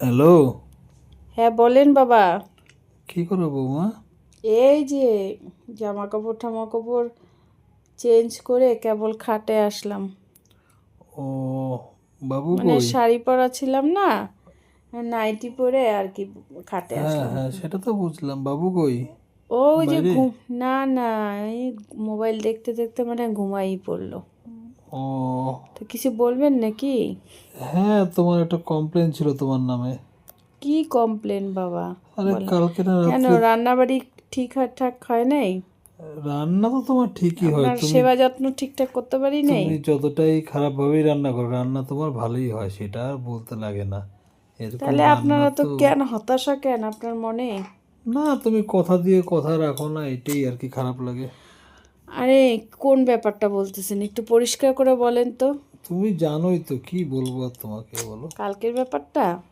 Hello. হ্যাঁ বলেন বাবা। কি করো বৌমা? এই যে জামা কাপড় ঠামা কাপড় চেঞ্জ করে কেবল খাটে আসলাম। ও বাবু মানে শাড়ি পরা ছিলাম না নাইটি পরে আর কি খাটে হ্যাঁ আসলাম। হ্যাঁ সেটা তো বুঝলাম। বাবু কই? ওই যে ঘুম না না এই মোবাইল দেখতে দেখতে মানে ঘুমাই পড়ল। ও। তো কিছু বলবেন নাকি? হ্যাঁ তোমার একটা কমপ্লেন ছিল তোমার নামে। কি কমপ্লেন বাবা? আরে কালকে না কেন রান্নাবাড়ি ঠিক ঠাক হয় নাই? রান্না তো তোমার ঠিকই হয় তুমি সেবা যত্ন ঠিকঠাক করতে পারি নাই? তুমি যতটাই খারাপ ভাবেই রান্না করো রান্না তোমার ভালোই হয় সেটা আর বলতে লাগে না। তাহলে আপনারা তো তো কেন হতাশা কেন আপনার মনে? না তুমি কথা দিয়ে কথা রাখো না এটাই আর কি খারাপ লাগে। আরে কোন ব্যাপারটা বলতেছেন? একটু পরিষ্কার করে বলেন তো। তুমি জানোই তো কি বলব তোমাকে বলো? কালকের ব্যাপারটা?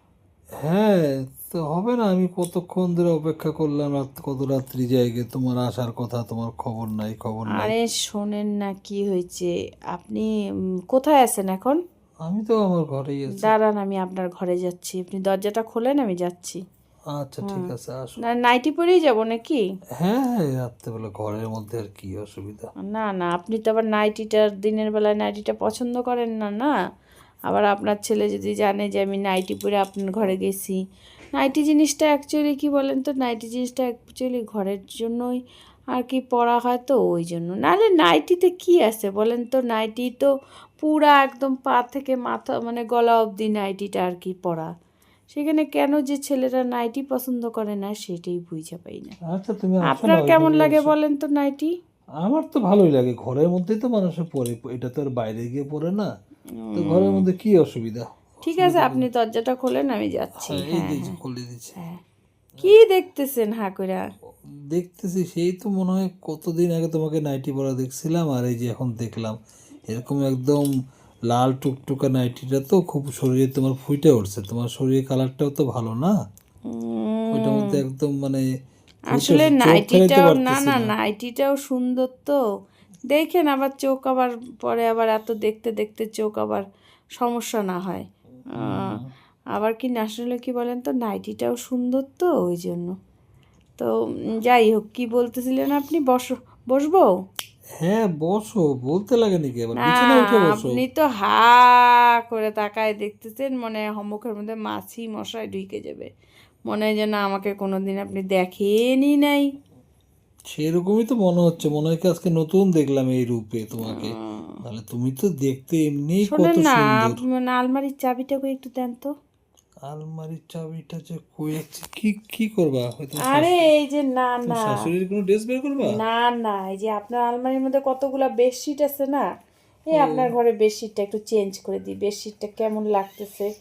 হ্যাঁ তো হবে না আমি কতক্ষণ ধরে অপেক্ষা করলাম রাত কত রাত্রি জায়গায়? তোমার আসার কথা তোমার খবর নাই খবর নাই। আরে শোনেন না কি হয়েছে। আপনি কোথায় আছেন এখন? আমি তো আমার ঘরেই আছি। দাঁড়ান আমি আপনার ঘরে যাচ্ছি। আপনি দরজাটা খোলেন আমি যাচ্ছি। আচ্ছা ঠিক আছে আসো। না নাইটি পরেই যাব নাকি? হ্যাঁ হ্যাঁ রাত্রেবেলা ঘরের মধ্যে আর কি অসুবিধা। না না আপনি তো আবার নাইটিটার দিনের বেলায় নাইটিটা পছন্দ করেন না না? আবার আপনার ছেলে যদি জানে যে আমি নাইটি পরে আপনার ঘরে গেছি। নাইটি জিনিসটা অ্যাকচুয়ালি কি বলেন তো? নাইটি জিনিসটা অ্যাকচুয়ালি ঘরের জন্যই আর কি পরা হয় তো ওই জন্য। নাহলে নাইটিতে কি আছে বলেন তো? নাইটি তো পুরা একদম পা থেকে মাথা মানে গলা অবধি নাইটিটা আর কি পরা। সেখানে কেন যে ছেলেরা নাইটি পছন্দ করে না সেটাই বুঝে পাই না। আচ্ছা তুমি আপনার কেমন লাগে বলেন তো নাইটি? আমার তো ভালোই লাগে ঘরের মধ্যেই তো মানুষের পরে এটা তো আর বাইরে গিয়ে পড়ে না। তো ঘরের মধ্যে কি অসুবিধা? ঠিক আছে আপনি দরজাটা খোলেন আমি যাচ্ছি। হ্যাঁ, দিয়েছি খুলে দিচ্ছি। হ্যাঁ কি দেখতেছেন হাকুরা দেখতেছি সেই তো মনে হয় কতদিন আগে তোমাকে নাইটি পরা দেখছিলাম আর এই যে এখন দেখলাম এরকম একদম লাল টুকটুকা নাইটিটা তো খুব শরীরে তোমার ফুটে উঠছে। তোমার শরীরের কালারটাও তো ভালো না? ওইটার মধ্যে একদম মানে আসলে নাইটিটাও না না নাইটিটাও সুন্দর তো। দেখেন আবার চোখ আবার পরে আবার এত দেখতে দেখতে চোখ আবার সমস্যা না হয়। আবার কি না আসলে কি বলেন তো নাইটিটাও সুন্দর তো ওই জন্য। তো যাই হোক কি বলতেছিলেন আপনি? বস বসবো? হ্যাঁ বসো বলতে লাগে নাকি আবার না বিছানা উঠে বসো। আপনি তো হা করে তাকায় দেখতেছেন মনে হয় সম্মুখের মধ্যে মাছি মশায় ঢুকে যাবে। মনে হয় যেন আমাকে কোনোদিন আপনি দেখেনই নাই। সেরকমই তো মনে হচ্ছে মনে হয় আজকে নতুন দেখলাম এই রূপে তোমাকে। তাহলে তুমি তো দেখতে এমনি কত না সুন্দর। মানে আলমারির চাবিটা কই একটু দেন তো। আলমারির চাবিটা যে কুয়েছে কি কি করবা? হয়তো আরে এই যে না না। শাশুড়ির কোনো ড্রেস বের করবা? না না এই যে আপনার আলমারির মধ্যে কতগুলা বেডশিট আছে না? এই আপনার ঘরে বেডশিটটা একটু চেঞ্জ করে দিই। বেডশিটটা কেমন লাগতেছে?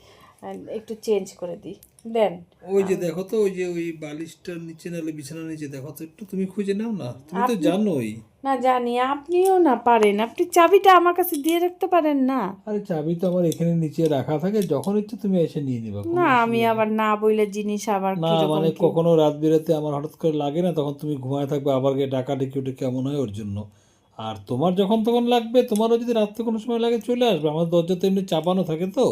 একটু চেঞ্জ করে দিই। দেন ওই যে দেখো তো ওই যে ওই বালিশটার নিচে নাহলে বিছানার নিচে দেখো তো একটু তুমি খুঁজে নাও না। তুমি তো জানোই। না জানি আপনিও না পারেন। আপনি চাবিটা আমার কাছে দিয়ে রাখতে পারেন না। আরে চাবি তো আমার এখানে নিচে রাখা থাকে যখন ইচ্ছে তুমি এসে নিয়ে নিবা না আমি আবার না বইলে জিনিস আবার না মানে কখনো রাত বেরোতে আমার হঠাৎ করে লাগে না তখন তুমি ঘুমায় থাকবে আবার গিয়ে ডাকা ডেকে উঠে কেমন হয় ওর জন্য। আর তোমার যখন তখন লাগবে তোমারও যদি রাত্রে কোনো সময় লাগে চলে আসবে আমার দরজা তো এমনি চাপানো থাকে তো।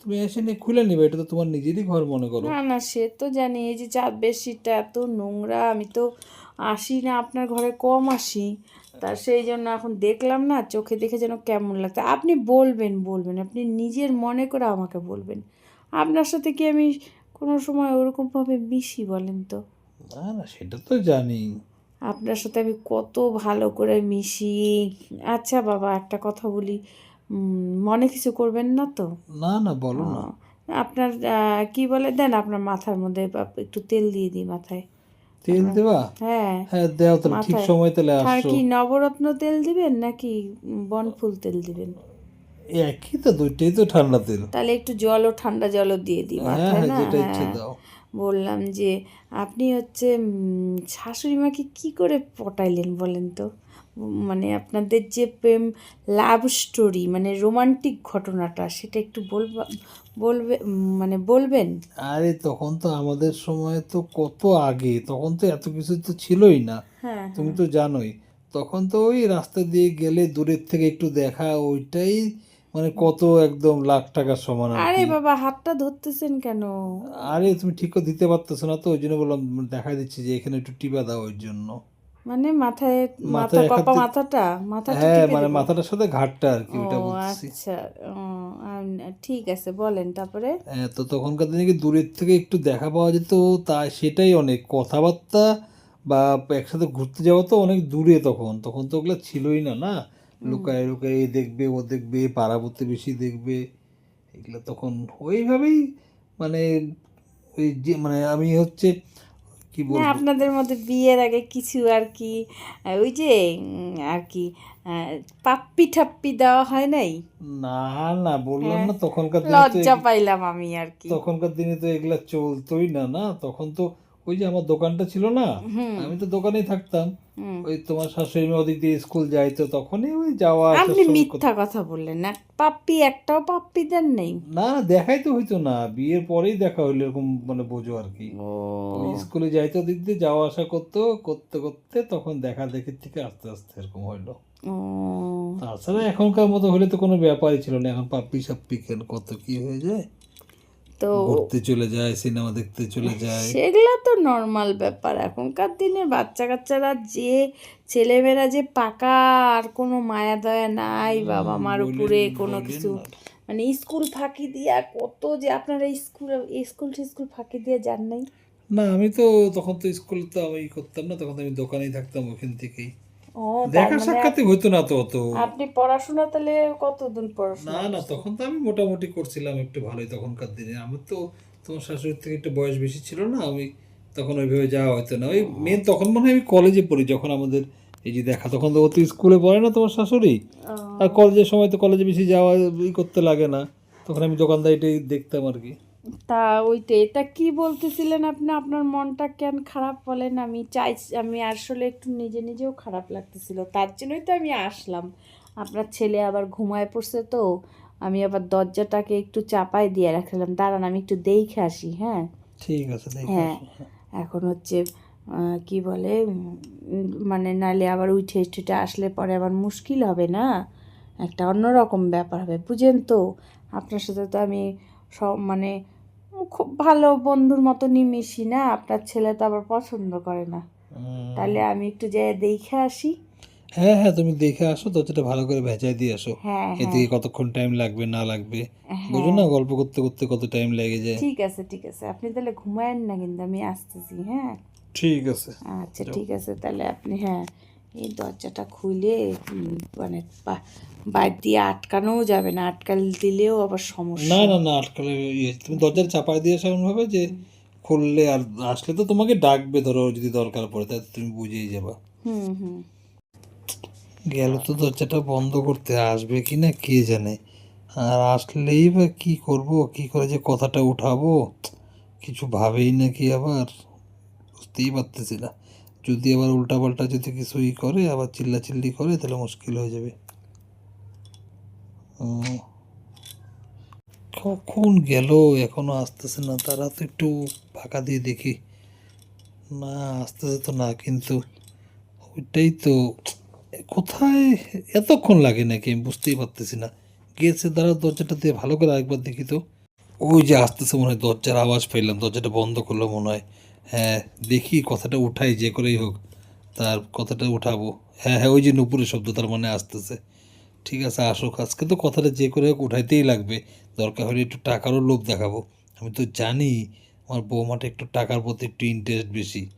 তুমি এসে নিয়ে খুলে নিবে এটা তো তোমার নিজেরই ঘর মনে করো। না না সে তো জানি এই যে চার বেডশিটটা এত নোংরা আমি তো আসি না আপনার ঘরে কম আসি। তা সেই জন্য এখন দেখলাম না চোখে দেখে যেন কেমন লাগছে। আপনি বলবেন বলবেন আপনি নিজের মনে করে আমাকে বলবেন। আপনার সাথে কি আমি কোনো সময় ওরকমভাবে মিশি বলেন তো? না না সেটা তো জানি। আপনার সাথে আমি কত ভালো করে মিশি। আচ্ছা বাবা একটা কথা বলি। মনে কিছু করবেন না তো? না না বলো না। আপনার কি বলে দেন আপনার মাথার মধ্যে একটু তেল দিয়ে দিই মাথায়। তেল দেবা? হ্যাঁ। হ্যাঁ দেও তাহলে ঠিক। সময় তাহলে আর কি নবরত্ন তেল দিবেন নাকি বনফুল তেল দিবেন? একই তো দুইটাই তো ঠান্ডা তেল। তাহলে একটু জলও ঠান্ডা জলও দিয়ে দিই হ্যাঁ মাথায় হ্যাঁ না? হ্যাঁ। দাও। বললাম যে আপনি হচ্ছে শাশুড়ি মাকে কি করে পটাইলেন বলেন তো? মানে আপনাদের যে প্রেম লাভ স্টোরি মানে রোমান্টিক ঘটনাটা সেটা একটু বলবা বলবে মানে বলবেন? আরে তখন তো আমাদের সময় তো কত আগে তখন তো এত কিছু তো ছিলই না। হ্যাঁ তুমি তো জানোই তখন তো ওই রাস্তা দিয়ে গেলে দূরের থেকে একটু দেখা ওইটাই মানে কত একদম লাখ টাকার সমান আরে বাবা হাতটা ধরতেছেন কেন? আরে তুমি ঠিক দিতে পারতেছো না তো ওই জন্য বললাম দেখা দিচ্ছি যে এখানে একটু টিপা দাও ওই জন্য। মানে মাথায় মাথা কপা মাথাটা? মাথাটা হ্যাঁ মানে মাথাটার সাথে ঘাটটা আর কি ওইটা ও বলছি আচ্ছা ঠিক আছে বলেন তারপরে? হ্যাঁ, তো তখনকার দিনে কি দূরের থেকে একটু দেখা পাওয়া যেত? তা সেটাই অনেক। কথাবার্তা বা একসাথে ঘুরতে যাওয়া তো অনেক দূরে তখন। তখন তো ওগুলো ছিলই না না? লুকায় লুকায় এ দেখবে ও দেখবে পাড়া প্রতিবেশী দেখবে এগুলো তখন ওইভাবেই মানে ওই যে মানে আমি হচ্ছে কি বলব? আপনাদের মধ্যে বিয়ের আগে কিছু আর কি ওই যে আর কি আহ, পাপ্পি ঠাপ্পি দেওয়া হয় নাই? না না বললাম হ্যাঁ। না তখনকার লজ্জা পাইলাম আমি আর কি। তখনকার দিনে তো এগুলা চলতোই না না? তখন তো ওই যে আমার দোকানটা ছিল না আমি তো দোকানেই থাকতাম। ওই তোমার শাশুড়ি মা ওদিক দিয়ে স্কুল যাইতো তখনই ওই যাওয়া আপনি মিথ্যা কথা বললেন না পাপ্পি একটাও পাপ্পি দেন নেই। না দেখাই তো হইতো না বিয়ের পরেই দেখা হইল এরকম মানে বোঝো আর কি। স্কুলে যাইতো ওদিক দিয়ে যাওয়া আসা করতো করতে করতে তখন দেখা দেখি থেকে আস্তে আস্তে এরকম হইল। তাছাড়া এখনকার মতো হলে তো কোনো ব্যাপারই ছিল না এখন পাপ্পি সাপ্পি কেন কত কি হয়ে যায়। তো ঘুরতে চলে যায় সিনেমা দেখতে চলে যায়। সেগুলো তো নর্মাল ব্যাপার। এখনকার দিনের বাচ্চা কাচ্চারা যে ছেলেমেয়েরা যে পাকা আর কোনো মায়া দয়া নাই বাবা মার উপরে কোনো কিছু মানে স্কুল ফাঁকি দিয়া কত যে আপনারা স্কুল স্কুল স্কুল ফাঁকি দিয়ে যান নাই? না আমি তো তখন তো স্কুলে তো আমি করতাম না তখন তো আমি দোকানেই থাকতাম ওখান থেকেই। দেখা মানে সাক্ষাৎই হইতো না তো অত। আপনি পড়াশোনা তাহলে কতদিন পড়াশোনা না না তখন তো আমি মোটামুটি করছিলাম একটু ভালোই তখনকার দিনে। আমার তো তোমার শাশুড়ির থেকে একটু বয়স বেশি ছিল না আমি তখন ওইভাবে যাওয়া হতো না। ওই মেন তখন মনে হয় আমি কলেজে পড়ি যখন আমাদের এই যে দেখা তখন তো ও তো স্কুলে পড়ে না তোমার শাশুড়ি? আর কলেজের সময় তো কলেজে বেশি যাওয়া ই করতে লাগে না। তখন আমি দোকানদারিটাই দেখতাম আর কি। তা ওইটাই এটা কি বলতেছিলেন আপনি? আপনার মনটা কেন খারাপ বলেন? আমি চাই আমি আসলে একটু নিজে নিজেও খারাপ লাগতেছিল। তার জন্যই তো আমি আসলাম। আপনার ছেলে আবার ঘুমায় পড়ছে তো আমি আবার দরজাটাকে একটু চাপায় দিয়ে রাখলাম। দাঁড়ান আমি একটু দেখে আসি হ্যাঁ? ঠিক আছে হ্যাঁ এখন হচ্ছে কি বলে মানে নালে আবার উঠে টুটে আসলে পরে আবার মুশকিল হবে না? একটা অন্যরকম ব্যাপার হবে বুঝেন তো? আপনার সাথে তো আমি সব মানে খুব ভালো বন্ধুর মতনই মিশি না? আপনার ছেলে তো আবার পছন্দ করে না। তাহলে আমি একটু যাই দেখে আসি। হ্যাঁ হ্যাঁ তুমি দেখে আসো দরজাটা ভালো করে ভেজাই দিয়ে আসো। হ্যাঁ হ্যাঁ। এদিকে কতক্ষণ টাইম লাগবে না লাগবে? হ্যাঁ। বুঝো না গল্প করতে করতে কত টাইম লেগে যায়। ঠিক আছে ঠিক আছে। আপনি তাহলে ঘুমায়েন না কিন্তু আমি আসতেছি হ্যাঁ? ঠিক আছে। আচ্ছা ঠিক আছে তাহলে আপনি হ্যাঁ। এই দরজাটা খুলে মানে বাইর দিয়ে আটকানোও যাবে না আটকাল দিলেও আবার সমস্যা। না না না আটকালে ইয়ে তুমি দরজার চাপায় দিয়ে এমন ভাবে যে খুললে আর আসলে তো তোমাকে ডাকবে ধরো যদি দরকার পড়ে তাহলে তুমি বুঝেই যাবা। হুম হুম। গেল তো দরজাটা বন্ধ করতে আসবে কি না কে জানে? আর আসলেই বা কি করব কি করে যে কথাটা উঠাবো কিছু ভাবেই নাকি আবার বুঝতেই পারতেছি না। যদি আবার উল্টাপাল্টা যদি কিছু ই করে, আবার চিল্লাচিল্লি করে, তাহলে মুশকিল হয়ে যাবে। কখন গেল? এখনও আসতেছে না। তারা তো একটু ফাঁকা দিয়ে দেখি। না, আসতেছে তো না, কিন্তু ওইটাই তো কোথায়? এতক্ষণ লাগে নাকি? আমি বুঝতেই পারতেছি না। গেছে দ্বারা দরজাটা দিয়ে ভালো করে একবার দেখি তো। ওই যে আসতেছে মনে হয়, দরজার আওয়াজ পাইলাম, দরজাটা বন্ধ করল মনে হয়। হ্যাঁ দেখি কথাটা উঠাই, যে করেই হোক, তার কথাটা উঠাবো। হ্যাঁ হ্যাঁ ওই যে নুপুরের শব্দ, তার মানে আসতেছে। ঠিক আছে আসুক আজকে তো কথাটা যে করে হোক, উঠাইতেই লাগবে। দরকার হলে একটু টাকারও লোভ দেখাবো। আমি তো জানি আমার বৌমাটা একটু টাকার প্রতি একটু ইন্টারেস্ট বেশি।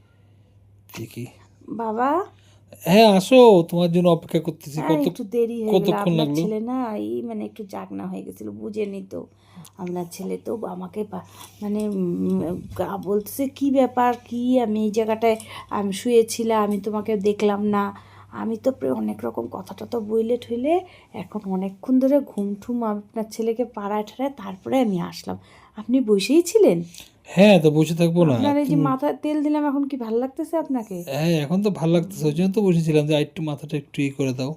ঠিকই বাবা? হ্যাঁ আসো তোমার জন্য অপেক্ষা করতেছি। কত একটু দেরি হয়ে কতক্ষণ লাগল? ছেলে না এই মানে একটু জাগনা হয়ে গেছিল বুঝেনি তো। আপনার ছেলে তো আমাকে মানে বলতেছে কি ব্যাপার? কি? আমি এই জায়গাটায় আমি শুয়েছিলাম আমি তোমাকে দেখলাম না। আমি তো প্রায় অনেক রকম কথাটা তো বইলে ঠইলে এখন অনেকক্ষণ ধরে ঘুম ঠুম আপনার ছেলেকে পাড়ায় ঠাড়ায় তারপরে আমি আসলাম। আপনি বসেই ছিলেন? হ্যাঁ তো বসে থাকব না। আপনার এই যে মাথায় তেল দিলাম এখন কি ভালো লাগতেছে আপনাকে? হ্যাঁ এখন তো ভালো লাগতেছে ওই জন্য তো বসেছিলাম যে একটু মাথাটা একটু ই করে দাও।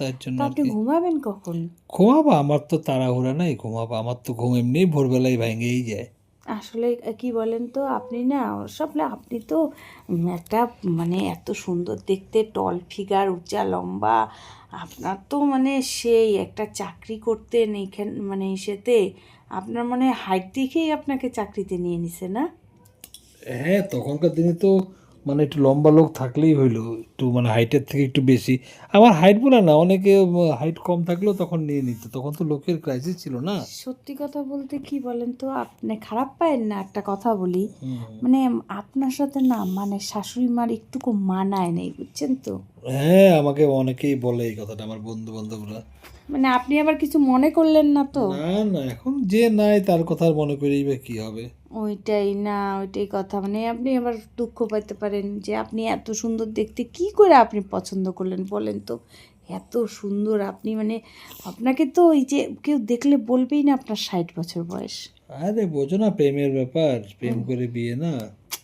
তার জন্য আপনি ঘুমাবেন কখন? ঘুমাবো আমার তো তাড়াহুড়া নাই ঘুমাবো। আমার তো ঘুম এমনি ভোরবেলায় ভেঙেই যায়। আসলে কি বলেন তো আপনি না সবলে আপনি তো একটা মানে এত সুন্দর দেখতে টল ফিগার উঁচা লম্বা। আপনার তো মানে সেই একটা চাকরি করতেন এইখান মানে ইসেতে। আপনার মানে হাইট দেখেই আপনাকে চাকরিতে নিয়ে নিছে না? হ্যাঁ তখনকার দিনে তো মানে একটু লম্বা লোক থাকলেই হইল একটু মানে হাইটের থেকে একটু বেশি। আমার হাইট বলে না অনেকে হাইট কম থাকলেও তখন নিয়ে নিত তখন তো লোকের ক্রাইসিস ছিল না? সত্যি কথা বলতে কি বলেন তো আপনি খারাপ পায়েন না একটা কথা বলি। মানে আপনার সাথে না মানে শাশুড়ি মার একটুকু মানায় নেই বুঝছেন তো? হ্যাঁ আমাকে অনেকেই বলে এই কথাটা আমার বন্ধু বান্ধবরা মানে আপনি আবার কিছু মনে করলেন না তো? না না এখন যে নাই তার কথা আর মনে করেই বা কি হবে। ওইটাই না ওইটাই কথা। মানে আপনি আবার দুঃখ পাইতে পারেন যে আপনি এত সুন্দর দেখতে কি করে আপনি পছন্দ করলেন বলেন তো? এত সুন্দর আপনি মানে আপনাকে তো ওই যে কেউ দেখলে বলবেই না আপনার ষাট বছর বয়স। আরে বোঝো না প্রেমের ব্যাপার প্রেম করে বিয়ে না।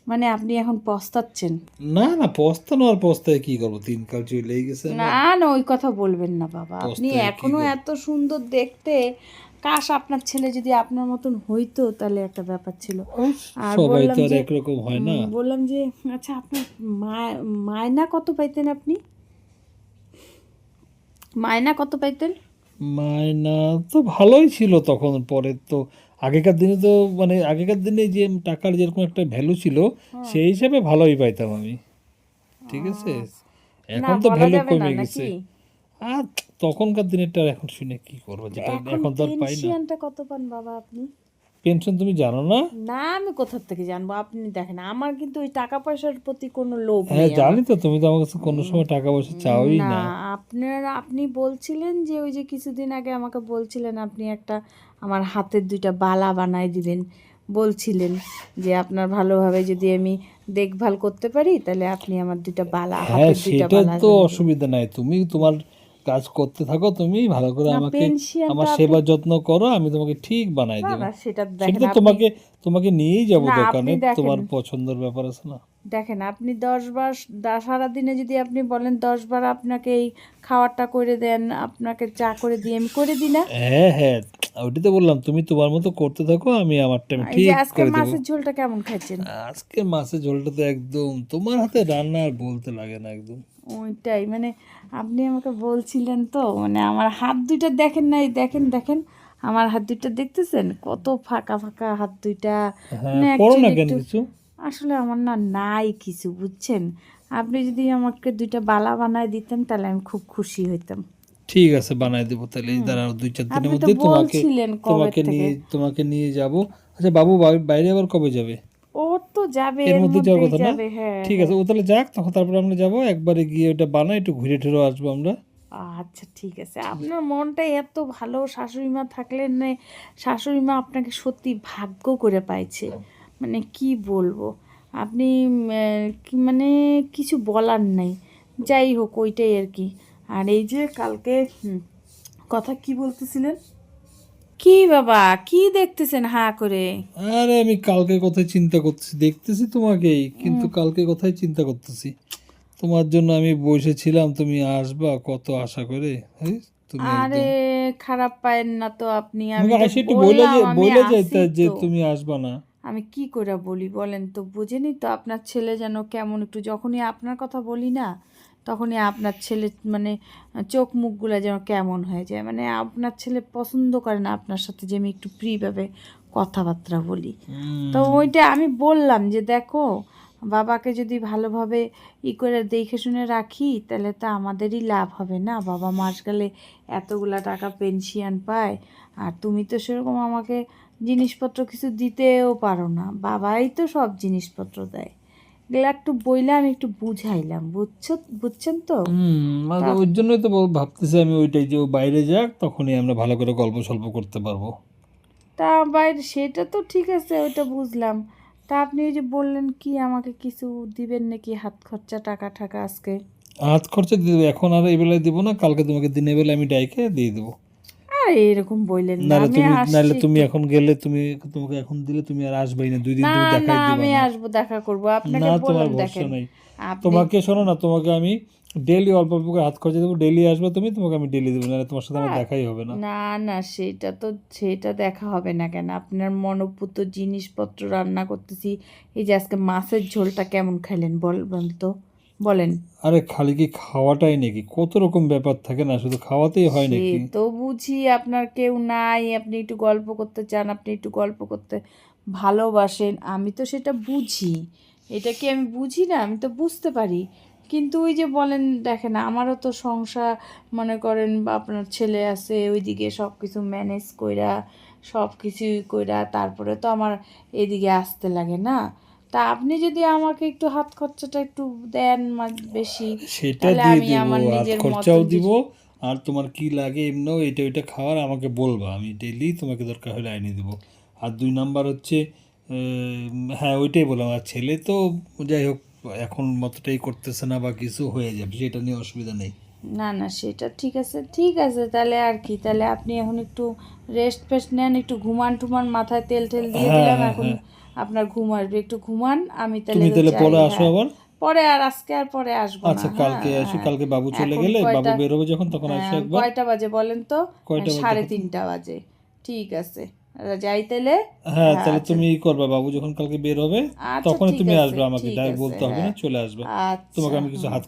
মানে আপনি এখন পস্তাচ্ছেন। না না পস্তানো আর পস্তায় কি করব? তিন কাল চলেই গেছে না না ওই কথা বলবেন না বাবা। আপনি এখনও এত সুন্দর দেখতে। কাশ আপনার ছেলে যদি আপনার মতন হইতো তাহলে একটা ব্যাপার ছিল। আর সবাই তো আর একরকম হয় না। বললাম যে আচ্ছা আপনার মায়না কত পাইতেন আপনি? মায়না কত পাইতেন? মায়না তো ভালোই ছিল তখন পরে তো আগেকার দিনে তো মানে আগেকার দিনে যে টাকার যেরকম একটা ভ্যালু ছিল হ্যাঁ। সেই হিসাবে ভালোই পাইতাম আমি। ঠিক আছে? এখন তো ভ্যালু কমে গেছে। আর তখনকার দিনেরটা এখন শুনে কি করব? যেটা এখন তো আর পাই না। কত পান বাবা আপনি? পেনশন তুমি জানো না? না আমি কোথা থেকে জানব? আপনি দেখেন আমার কিন্তু ওই টাকা পয়সার প্রতি কোনো লোভ হ্যাঁ নেই আমার। জানি তো তুমি তো আমার কাছে কোনো সময় টাকা পয়সা চাওই না না। আপনার আপনি বলছিলেন যে ওই যে কিছুদিন আগে আমাকে বলছিলেন আপনি একটা আমার হাতের দুইটা বালা বানায় দিবেন। বলছিলেন যে আপনার ভালোভাবে যদি আমি দেখভাল করতে পারি তাহলে আপনি আমার দুইটা বালা হ্যাঁ সেটা তো অসুবিধা নাই। তুমি তোমার কাজ করতে থাকো তুমি ভালো করে আমাকে আমার সেবা যত্ন করো আমি তোমাকে ঠিক বানাই দেবো। সেটা তোমাকে তোমাকে নিয়েই যাব দোকানে তোমার পছন্দের ব্যাপার আছে না। দেখেন আপনি দশ বার দা- সারাদিনে যদি আপনি বলেন দশ বার আপনাকে এই খাবারটা করে দেন আপনাকে চা করে দিই আমি করে দিই না। হ্যাঁ হ্যাঁ ওইটাই তো বললাম তুমি তোমার মতো করতে থাকো আমি আমার টাইম ঠিক আজকে মাছের ঝোলটা কেমন খাচ্ছেন আজকে মাছের ঝোলটা তো একদম তোমার হাতে রান্না আর বলতে লাগে না একদম। ওইটাই মানে আপনি আমাকে বলছিলেন তো মানে আমার হাত দুইটা দেখেন নাই দেখেন দেখেন আমার হাত দুইটা দেখতেছেন? কত ফাঁকা ফাঁকা হাত দুইটা। হ্যাঁ মানে না কেন একটু- কিছু? আসলে আমার না নাই কিছু বুঝছেন? আপনি যদি আমাকে দুইটা বালা বানায় দিতেন তাহলে আমি খুব খুশি হইতাম। ঠিক আছে বানাই দেবো তাহলে এই দাঁড়াও দুই চার দিনের মধ্যে তোমাকে তোমাকে নিয়ে তোমাকে নিয়ে যাব। আচ্ছা বাবু বাইরে আবার কবে যাবে? ও তো যাবে এর মধ্যে যাওয়ার কথা না? যাবে হ্যাঁ। ঠিক আছে ও তাহলে যাক তখন তারপরে আমরা যাব একবারে গিয়ে ওটা বানাই একটু ঘুরে ঠুরে আসব আমরা। আচ্ছা ঠিক আছে। আপনার মনটা এত ভালো শাশুড়ি মা থাকলে না শাশুড়ি মা আপনাকে সত্যি ভাগ্য করে পাইছে। মানে কি বলব? আপনি কি- মানে কিছু বলার নাই। যাই হোক ওইটাই আর কি। আর এই যে কালকে কথা কি বলতেছিলেন? কি বাবা কি দেখতেছেন হা করে? আরে আমি কালকে কথাই চিন্তা করতেছি দেখতেছি তোমাকেই কিন্তু কালকে কথাই চিন্তা করতেছি। তোমার জন্য আমি বসেছিলাম তুমি আসবা কত আশা করে হ্যাঁ, তুমি আরে খারাপ পায়েন না তো আপনি আমি একটু বলে যে বলে যাইতা যে তুমি আসবা না। আমি কি করে বলি বলেন তো? বুঝেনি তো আপনার ছেলে যেন কেমন একটু। যখনই আপনার কথা বলি না তখনই আপনার ছেলে মানে চোখ মুখগুলো যেন কেমন হয়ে যায়। মানে আপনার ছেলে পছন্দ করে না আপনার সাথে যে আমি একটু ফ্রিভাবে কথাবার্তা বলি। তো ওইটা আমি বললাম যে দেখো বাবাকে যদি ভালোভাবে ই করে দেখে শুনে রাখি তাহলে তো আমাদেরই লাভ হবে না। বাবা মাস গেলে এতগুলা টাকা পেনশন পায় আর তুমি তো সেরকম আমাকে জিনিসপত্র কিছু দিতেও পারো না। বাবাই তো সব জিনিসপত্র দেয়। এগুলো একটু বইলে আমি একটু বুঝাইলাম বুঝছ বুঝছেন তো? মানে ওই জন্যই তো বল- ভাবতেছি আমি ওইটাই যে ও বাইরে যাক তখনই আমরা ভালো করে গল্প সল্প করতে পারব। তা বাইরে সেটা তো ঠিক আছে ওইটা বুঝলাম। তা আপনি ওই যে বললেন কি আমাকে কিছু দিবেন নাকি হাত খরচা টাকা টাকা আজকে? হাত খরচা দিয়ে দেবো। এখন আর এই বেলায় দেবো না কালকে তোমাকে দিনের বেলা আমি ডাইকে দিয়ে দেবো। এরকম বললেন না আমি তুমি নাহলে তুমি এখন গেলে তুমি তোমাকে এখন দিলে তুমি আর আসবেই না দুই দিন তুমি দেখাই দিবা আমি না। আসব দেখা করব। আপনাকে বললাম দেখেন। তোমাকে শোনো না তোমাকে আমি ডেলি অল্প অল্প করে হাত খরচা দেবো ডেলি আসবে তুমি তোমাকে আমি ডেলি দেবো না তোমার সাথে আমার দেখাই হবে না। না না সেটা তো সেটা দেখা হবে না কেন? আপনার মনোপুত জিনিসপত্র রান্না করতেছি। এই যে আজকে মাছের ঝোলটা কেমন খাইলেন বলবেন তো বলেন। আরে খালি কি খাওয়াটাই নাকি? কত রকম ব্যাপার থাকে না? শুধু খাওয়াতেই হয় নাকি? তো বুঝি আপনার কেউ নাই আপনি একটু গল্প করতে চান আপনি একটু গল্প করতে ভালোবাসেন। আমি তো সেটা বুঝি। এটা কি আমি বুঝি না? আমি তো বুঝতে পারি। কিন্তু ওই যে বলেন দেখেন আমারও তো সংসার মনে করেন বা আপনার ছেলে আছে ওইদিকে সব কিছু ম্যানেজ কইরা সব কিছুই কইরা তারপরে তো আমার এদিকে আসতে লাগে না। তা আপনি যদি আমাকে একটু হাত খরচাটা একটু দেন বেশি সেটা দিয়ে দিব আর খরচাও দিব। আর তোমার কি লাগে এমনিও এটা ওইটা খাওয়ার আমাকে বলবা। আমি ডেলি তোমাকে দরকার হলে আইনে দেবো। আর দুই নাম্বার হচ্ছে হ্যাঁ ওইটাই বললাম। আর ছেলে তো যাই হোক এখন মতটাই করতেছে না বা কিছু হয়ে যাবে সেটা নিয়ে অসুবিধা নেই। না না সেটা ঠিক আছে ঠিক আছে তাহলে আর কি তাহলে আপনি এখন একটু রেস্ট ফেস্ট নেন একটু ঘুমান টুমান মাথায় তেল টেল দিয়ে হ্যাঁ, দিলাম হ্যাঁ, এখন আপনার ঘুম আসবে একটু ঘুমান আমি তাহলে তাহলে পরে আসো হ্যাঁ। আবার পরে আর আজকে আর পরে আসব আচ্ছা কালকে হ্যাঁ, আসো। কালকে বাবু চলে গেলে বাবু কয়টা- বেরোবে যখন তখন আসো হ্যাঁ, একবার কয়টা বাজে বলেন তো বাজে সাড়ে তিনটা বাজে ঠিক আছে যাই তাহলে হ্যাঁ তাহলে আচ্ছা। তুমি ই করবা বাবু যখন কালকে বের হবে আচ্ছা, তখনই ঠিক তুমি আসবে আমাকে ডাই বলতে হবে না। চলে আসবে আচ্ছা তোমাকে আমি কিছু হাত